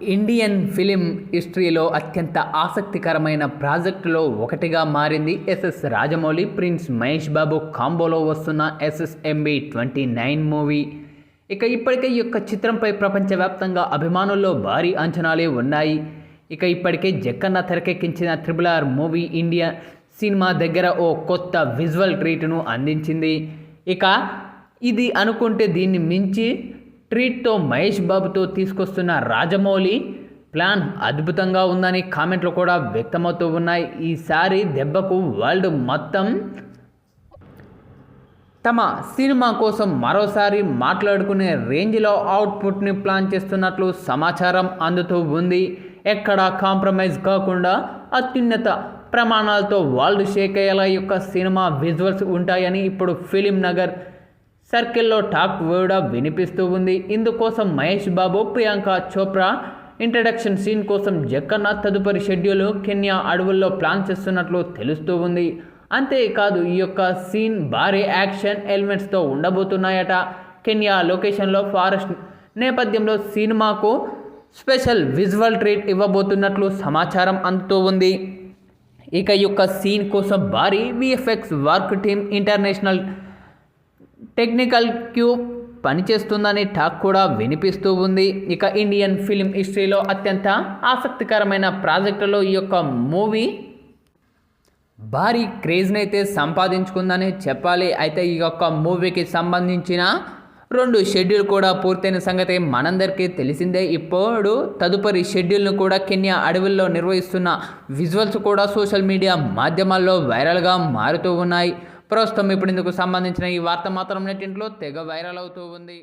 Indian film హిస్టరీలో అత్యంత ఆసక్తికరమైన ప్రాజెక్టులో ఒకటిగా మారింది ఎస్ఎస్ రాజమౌళి ప్రిన్స్ మహేష్ బాబు కాంబోలో వస్తున్న ఎస్ఎస్ఎంబి ట్వంటీ నైన్ మూవీ. ఇక ఇప్పటికే ఈ యొక్క చిత్రంపై ప్రపంచవ్యాప్తంగా అభిమానుల్లో భారీ అంచనాలే ఉన్నాయి. ఇక ఇప్పటికే జక్కన్న తెరకెక్కించిన త్రిబుల్ ఆర్ మూవీ ఇండియా సినిమా దగ్గర ఓ కొత్త విజువల్ ట్రీట్ను అందించింది. ఇక ఇది అనుకుంటే దీన్ని మించి ట్రీట్తో మహేష్ బాబుతో తీసుకొస్తున్న రాజమౌళి ప్లాన్ అద్భుతంగా ఉందని కామెంట్లు కూడా వ్యక్తమవుతూ ఉన్నాయి. ఈసారి దెబ్బకు వరల్డ్ మొత్తం తమ సినిమా కోసం మరోసారి మాట్లాడుకునే రేంజ్లో అవుట్పుట్ని ప్లాన్ చేస్తున్నట్లు సమాచారం అందుతూ ఉంది. ఎక్కడా కాంప్రమైజ్ కాకుండా అత్యున్నత ప్రమాణాలతో వరల్డ్ షేక్ అయ్యేలా యొక్క సినిమా విజువల్స్ ఉంటాయని ఇప్పుడు ఫిలిం నగర్ సర్కిల్లో టాక్ కూడా వినిపిస్తూ ఉంది. ఇందుకోసం మహేష్ బాబు ప్రియాంక చోప్రా ఇంట్రడక్షన్ సీన్ కోసం జక్కన్న తదుపరి షెడ్యూల్ కెన్యా అడవుల్లో ప్లాన్ చేస్తున్నట్లు తెలుస్తూ ఉంది. అంతేకాదు ఈ యొక్క సీన్ భారీ యాక్షన్ ఎలిమెంట్స్తో ఉండబోతున్నాయట. కెన్యా లొకేషన్లో ఫారెస్ట్ నేపథ్యంలో సినిమాకు స్పెషల్ విజువల్ ట్రీట్ ఇవ్వబోతున్నట్లు సమాచారం అందుతూ ఉంది. ఇక ఈ యొక్క సీన్ కోసం భారీ VFX work team international technical crew పనిచేస్తుందని టాక్ కూడా వినిపిస్తూ ఉంది. ఇక ఇండియన్ ఫిలిం హిస్టరీలో అత్యంత ఆసక్తికరమైన ప్రాజెక్టులో ఈ యొక్క మూవీ భారీ క్రేజ్ని అయితే సంపాదించుకుందని చెప్పాలి. అయితే ఈ యొక్క మూవీకి సంబంధించిన రెండు షెడ్యూల్ కూడా పూర్తయిన సంగతి మనందరికీ తెలిసిందే. ఇప్పుడు తదుపరి షెడ్యూల్ను కూడా కెన్యా అడవుల్లో నిర్వహిస్తున్న విజువల్స్ కూడా సోషల్ మీడియా మాధ్యమాల్లో వైరల్గా మారుతూ ఉన్నాయి. ప్రస్తుతం ఇప్పుడు ఇందుకు సంబంధించిన ఈ వార్త మాత్రం నెట్టింట్లో తెగ వైరల్ అవుతూ ఉంది.